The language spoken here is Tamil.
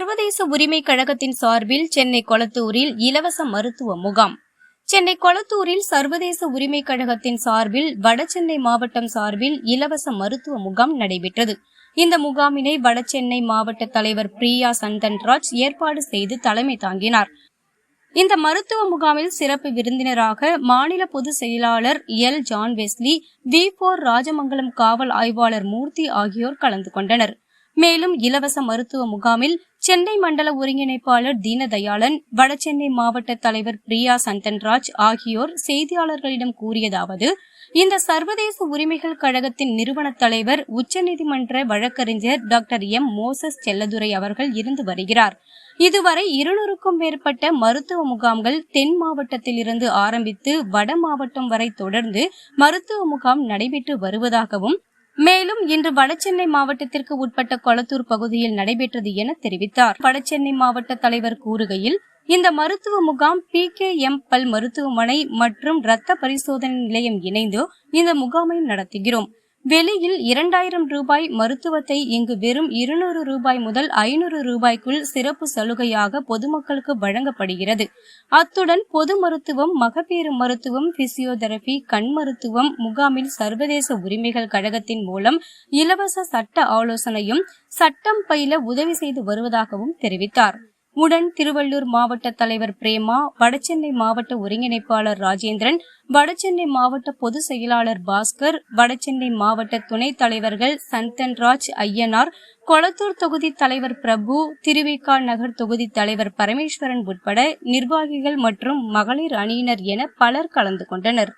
சர்வதேச உரிமை கழகத்தின் சார்பில் சென்னை கொளத்தூரில் இலவச மருத்துவ முகாம். சென்னை கொளத்தூரில் சர்வதேச உரிமை கழகத்தின் சார்பில் வடசென்னை மாவட்டம் சார்பில் இலவச மருத்துவ முகாம் நடைபெற்றது. இந்த முகாமினை வடசென்னை மாவட்ட தலைவர் பிரியா சந்தன்ராஜ் ஏற்பாடு செய்து தலைமை தாங்கினார். இந்த மருத்துவ முகாமில் சிறப்பு விருந்தினராக மாநில பொதுச் செயலாளர் எல். ஜான் வெஸ்லி வி போர் ராஜமங்கலம் காவல் ஆய்வாளர் மூர்த்தி ஆகியோர் கலந்து கொண்டனர். மேலும் இலவச மருத்துவ முகாமில் சென்னை மண்டல ஒருங்கிணைப்பாளர் தீனதயாளன் வடசென்னை மாவட்ட தலைவர் பிரியா சந்தன்ராஜ் ஆகியோர் செய்தியாளர்களிடம் கூறியதாவது இந்த சர்வதேச உரிமைகள் கழகத்தின் நிறுவன தலைவர் உச்சநீதிமன்ற வழக்கறிஞர் டாக்டர் எம். மோசஸ் செல்லதுரை அவர்கள் இருந்து வருகிறார். இதுவரை இருநூறுக்கும் மேற்பட்ட மருத்துவ முகாம்கள் தென் மாவட்டத்திலிருந்து ஆரம்பித்து வட மாவட்டம் வரை தொடர்ந்து மருத்துவ முகாம் நடைபெற்று வருவதாகவும் மேலும் இன்று வடசென்னை மாவட்டத்திற்கு உட்பட்ட கொளத்தூர் பகுதியில் நடைபெற்றது என தெரிவித்தார். வடசென்னை மாவட்ட தலைவர் கூறுகையில் இந்த மருத்துவ முகாம் பி கே எம் பல் மருத்துவமனை மற்றும் இரத்த பரிசோதனை நிலையம் இணைந்து இந்த முகாமை நடத்துகிறோம். வெளியில் இரண்டாயிரம் ரூபாய் மருத்துவத்தை இங்கு வெறும் இருநூறு ரூபாய் முதல் ஐநூறு ரூபாய்க்குள் சிறப்பு சலுகையாக பொதுமக்களுக்கு வழங்கப்படுகிறது. அத்துடன் பொது மருத்துவம் மகப்பேறு மருத்துவம் பிசியோதெரபி கண் மருத்துவம் முகாமில் சர்வதேச உரிமைகள் கழகத்தின் மூலம் இலவச சட்ட ஆலோசனையும் சட்டம் பயில உதவி செய்து வருவதாகவும் தெரிவித்தார். உடன் திருவள்ளூர் மாவட்ட தலைவர் பிரேமா வடசென்னை மாவட்ட ஒருங்கிணைப்பாளர் ராஜேந்திரன் வடசென்னை மாவட்ட பொதுச் செயலாளர் பாஸ்கர் வடசென்னை மாவட்ட துணைத் தலைவர்கள் சந்தன்ராஜ் ஐயனார் கொளத்தூர் தொகுதி தலைவர் பிரபு திருவிக்கால் நகர் தொகுதி தலைவர் பரமேஸ்வரன் உட்பட நிர்வாகிகள் மற்றும் மகளிர் அணியினர் என பலர் கலந்து கொண்டனர்.